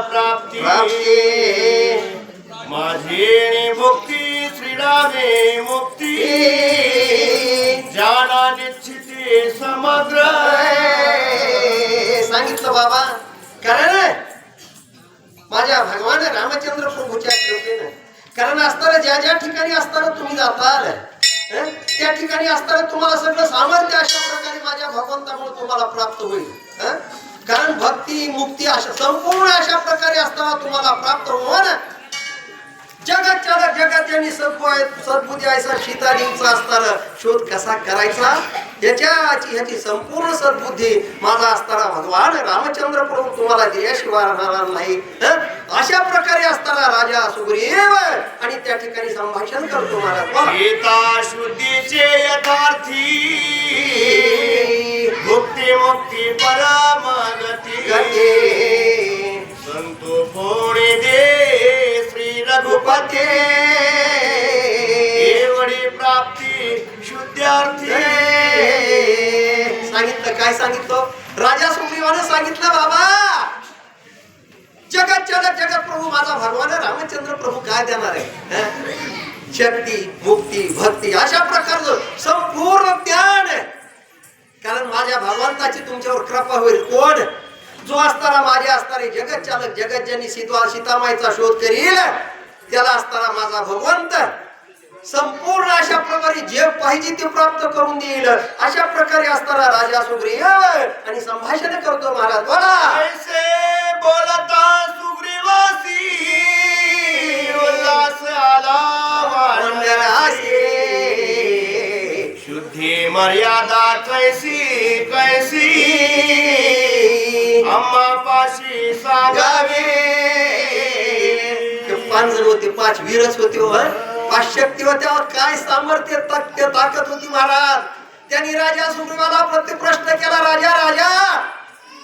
प्राप्ती. माझी मुक्ती श्रीरामे मुक्ती. जाना निश्चिती समग्र. सांगितलं बाबा. कारण माझ्या भगवान रामचंद्र प्रभूच्या कृपेनं. कारण असताना ज्या ज्या ठिकाणी असताना तुम्ही जाताल हं, त्या ठिकाणी असताना तुम्हाला सगळं सामर्थ्य अशा प्रकारे माझ्या भगवंतामुळे तुम्हाला प्राप्त होईल? कारण भक्ती मुक्ती अशा संपूर्ण अशा प्रकारे असताना तुम्हाला प्राप्त हो ना जगात चालक जगात ज्यांनी सद्बुद्धी आहे सीताजींचा असताना शोध कसा करायचा याच्याची ह्याची संपूर्ण सद्बुद्धी माझा असताना भगवान रामचंद्र प्रभू तुम्हाला दिल्याशिवाय राहणार नाही? अशा प्रकारे असताना राजा सुग्रीव आणि त्या ठिकाणी संभाषण करतो. गीता शुद्धीचे यथार्थी मुक्ती मुक्ती परमगती रघुपती एवढी प्राप्ती शुद्धार्थी सांगितलं काय सांगितलं? राजा सुग्रीवानं सांगितलं बाबा जगत जगत जगत प्रभू माझा भगवान रामचंद्र प्रभू काय देणार आहे? शक्ती मुक्ती भक्ती अशा प्रकारचं संपूर्ण ज्ञान. कारण माझ्या भगवंताची तुमच्यावर कृपा होईल. कोण? जो असताना माझे असणारे जगत चालक जगत ज्यांनी सीता सीतामाईचा शोध करील त्याला असताना माझा भगवंत संपूर्ण अशा प्रकारे जे पाहिजे ते प्राप्त करून देईल. अशा प्रकारे असताना राजा सुग्रीव आणि संभाषण करतो महाराज बोला बोलता सुग्रीवासी उल्हास आला शुद्धी मर्यादा कैसी कैसी? अम्मा पाशी सागावी. ते पाच होते पाच वीरच होते हो, पाच शक्ती होत्या. काय सामर्थ्य ताकद ताकद होती महाराज. त्यांनी राजा सुग्रीवाला प्रत्येक प्रश्न केला राजा राजा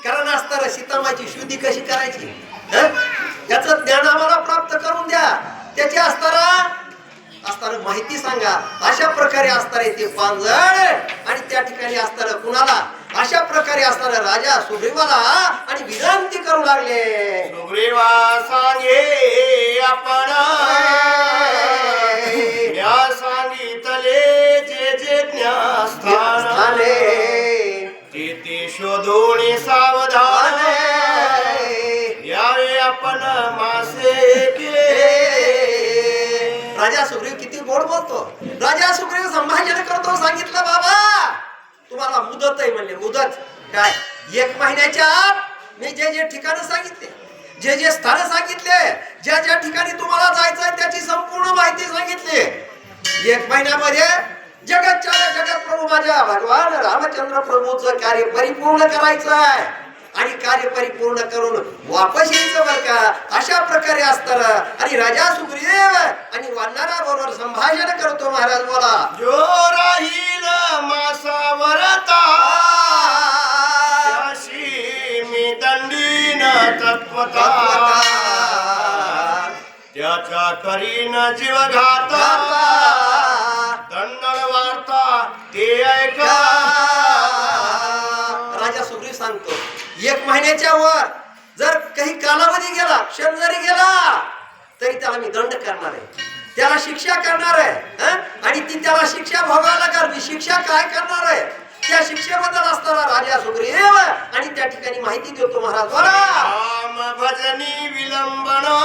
कारण असताना सीतामाची शुद्धी कशी करायची? त्याच ज्ञान आम्हाला प्राप्त करून द्या. त्याची असताना असताना माहिती सांगा. अशा प्रकारे असताना ते पांजळ आणि त्या ठिकाणी असताना कुणाला? अशा प्रकारे असताना राजा सुग्रीवाला आणि विनंती करू लागले. सुग्रीवा सांगे आपण सांगितले जे जे ज्ञास्थान झाले ते शोधून सावधान यावे आपण मासे के. राजा सुग्रीव किती गोड बोलतो. राजा सुग्रीव संभाषण करतो सांगितलं तुम्हाला मुदत आहे म्हणले मुदत. काय? एक महिन्याच्या आत मी जे जे ठिकाण सांगितले जे जे स्थान सांगितले ज्या ज्या ठिकाणी तुम्हाला जायचंय त्याची संपूर्ण माहिती सांगितली. एक महिन्यामध्ये जगतच्या जगत प्रभू माझ्या भगवान रामचंद्र प्रभूचं कार्य परिपूर्ण करायचं आहे आणि कार्य परिपूर्ण करून वापस यायचं बर का? अशा प्रकारे असताना आणि राजा सुग्रीव आणि वानरा बरोबर संभाषण करतो महाराज बोला. जो राहील तत्वता त्याच्या करीन जीवघात. दंडन वार्ता ते ऐका. राजा सुग्रीव सांगतो एक महिन्याच्या वर जर काही कालावधी गेला क्षण जरी गेला तरी त्याला मी दंड करणार आहे. त्याला शिक्षा करणार आहे आणि ती त्याला शिक्षा भोगायला कर मी शिक्षा काय करणार आहे? त्या शिक्षेबद्दल असताना राजा सुग्रीव आणि त्या ठिकाणी माहिती देतो महाराज. बरा ভজনী বিলম্বনা